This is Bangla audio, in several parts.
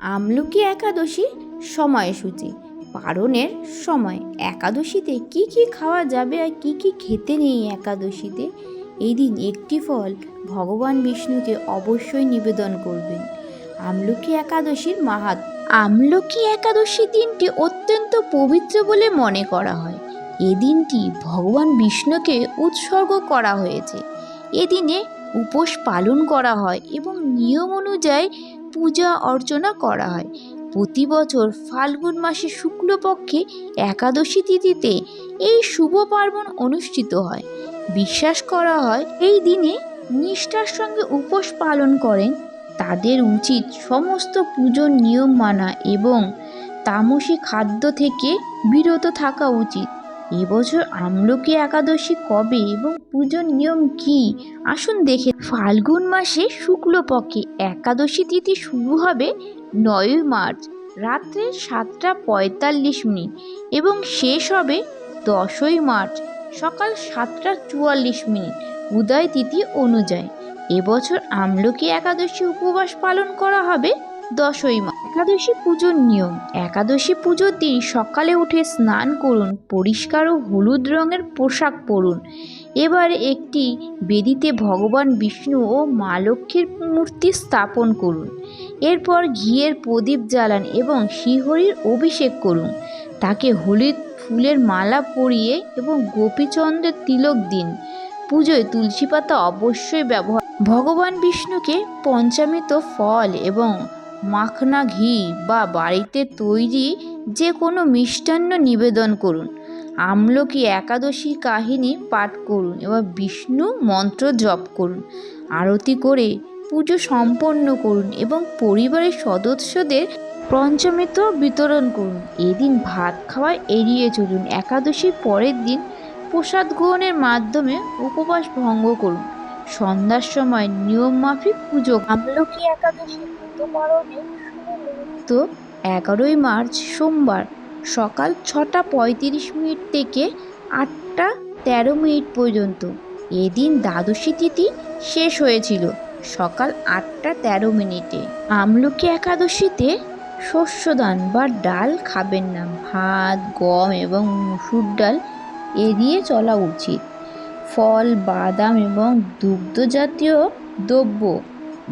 আমলকি একাদশী, সময়সূচি। পারণের সময় একাদশীতে কি কি খাওয়া যাবে আর কি কি খেতে নেই একাদশীতে? এই দিন একটি ফল ভগবান বিষ্ণুকে অবশ্যই নিবেদন করবেন। আমলকি একাদশীর মাহাত। আমলকি একাদশী দিনটি অত্যন্ত পবিত্র বলে মনে করা হয়। এ দিনটি ভগবান বিষ্ণুকে উৎসর্গ করা হয়েছে। এদিনে উপোস পালন করা হয় এবং নিয়ম অনুযায়ী পূজা অর্চনা করা হয়। প্রতি বছর ফাল্গুন মাসে শুক্লপক্ষে একাদশী তিথিতে এই শুভ পার্বণ অনুষ্ঠিত হয়। বিশ্বাস করা হয় এই দিনে নিষ্ঠার সঙ্গে উপোস পালন করেন। তাদের উচিত সমস্ত পুজোর নিয়ম মানা এবং তামসী খাদ্য থেকে বিরত থাকা উচিত। এবছর আমলকি একাদশী কবে এবং পুজোর নিয়ম কি? আসুন দেখে। ফাল্গুন মাসে শুক্লপক্ষে একাদশী তিথি শুরু হবে নয়ই মার্চ, রাত্রে সাতটা পঁয়তাল্লিশ মিনিট এবং শেষ হবে দশই মার্চ, সকাল সাতটা চুয়াল্লিশ মিনিট। উদয় তিথি অনুযায়ী। এবছর আমলকি একাদশী উপবাস পালন করা হবে দশই মার্চ। একাদশী পুজোর নিয়ম। একাদশী পুজোর দিন সকালে উঠে স্নান করুন, পরিষ্কার ও হলুদ রঙের পোশাক পরুন। এবার একটি বেদিতে ভগবান বিষ্ণু ও মা লক্ষ্মীর মূর্তি স্থাপন করুন। এরপর ঘিয়ের প্রদীপ জ্বালান এবং শ্রীহরির অভিষেক করুন। তাকে হলুদ ফুলের মালা পরিয়ে এবং গোপীচন্দ্রের তিলক দিন। পুজোয় তুলসী পাতা অবশ্যই ব্যবহার ভগবান বিষ্ণুকে পঞ্চামৃত ফল এবং মাখনা ঘি বা বাড়িতে তৈরি যে কোনো মিষ্টান্ন নিবেদন করুন। আমলকি একাদশী কাহিনী পাঠ করুন এবং বিষ্ণু মন্ত্র জপ করুন। আরতি করে পুজো সম্পন্ন করুন এবং পরিবারের সদস্যদের পঞ্চমৃত বিতরণ করুন। এদিন ভাত খাওয়া এড়িয়ে চলুন। একাদশীর পরের দিন প্রসাদ গ্রহণের মাধ্যমে উপবাস ভঙ্গ করুন। সন্ধ্যার সময় নিয়ম মাফিক পুজো আমলকি একাদশী মুহূর্ত এগারোই মার্চ সোমবার সকাল ছটা পঁয়ত্রিশ মিনিট থেকে আটটা তেরো মিনিট পর্যন্ত এদিন দ্বাদশী তিথি শেষ হয়েছিল সকাল আটটা তেরো মিনিটে। আমলকি একাদশীতে শস্যদান বা ডাল খাবেন না, ভাত, গম এবং মুসুর ডাল এড়িয়ে চলা উচিত। ফল, বাদাম এবং দুগ্ধ জাতীয় দ্রব্য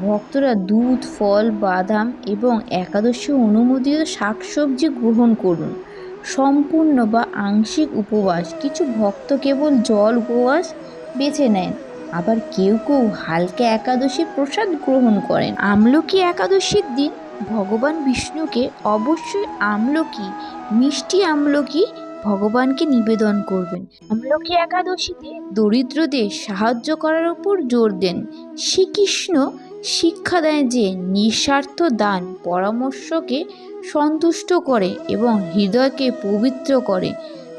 ভক্তরা দুধ, ফল, বাদাম এবং একাদশী অনুমোদিত শাকসবজি গ্রহণ করুন। সম্পূর্ণ বা আংশিক উপবাস। কিছু ভক্ত কেবল জল উপবাস বেছে নেন। আবার কেউ কেউ হালকা একাদশীর প্রসাদ গ্রহণ করেন। আমলকি একাদশীর দিন ভগবান বিষ্ণুকে অবশ্যই আমলকি, মিষ্টি আমলকি ভগবানকে নিবেদন করবেন। আমলকি একাদশীতে দরিদ্রদের সাহায্য করার উপর জোর দেন। শ্রীকৃষ্ণ শিক্ষা দেয় যে নিঃস্বার্থ দান পরামর্শকে সন্তুষ্ট করে এবং হৃদয়কে পবিত্র করে।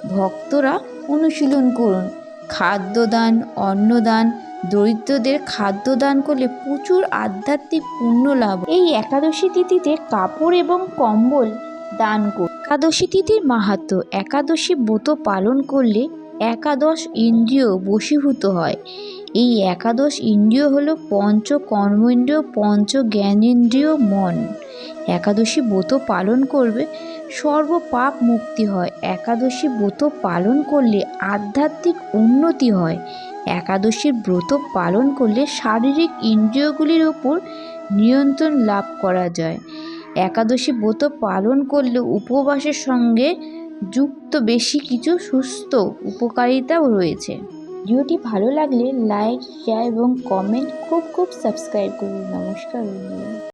ভক্তরা অনুশীলন করুন। খাদ্যদান, অন্নদান, দরিদ্রদের খাদ্যদান করলে প্রচুর আধ্যাত্মিক পুণ্য লাভ এই একাদশী তিথিতে কাপড় এবং কম্বল দান করুন। একাদশী তিথির মাহাত্ম, একাদশী ব্রত পালন করলে একাদশ ইন্দ্রিয় বশীভূত হয়। এই একাদশ ইন্দ্রিয় হলো পঞ্চ কর্মেন্দ্রিয় পঞ্চ জ্ঞানেন্দ্রিয় মন। একাদশী ব্রত পালন করবে সর্ব পাপ মুক্তি হয়। একাদশী ব্রত পালন করলে আধ্যাত্মিক উন্নতি হয়। একাদশীর ব্রত পালন করলে শারীরিক ইন্দ্রিয়গুলির ওপর নিয়ন্ত্রণ লাভ করা যায়। একাদশী ব্রত পালন করলে উপবাসের সঙ্গে যুক্ত বেশি কিছু সুস্থ উপকারিতাও রয়েছে। ভিডিওটি ভালো লাগলে লাইক শেয়ার এবং কমেন্ট খুব খুব সাবস্ক্রাইব করুন। নমস্কার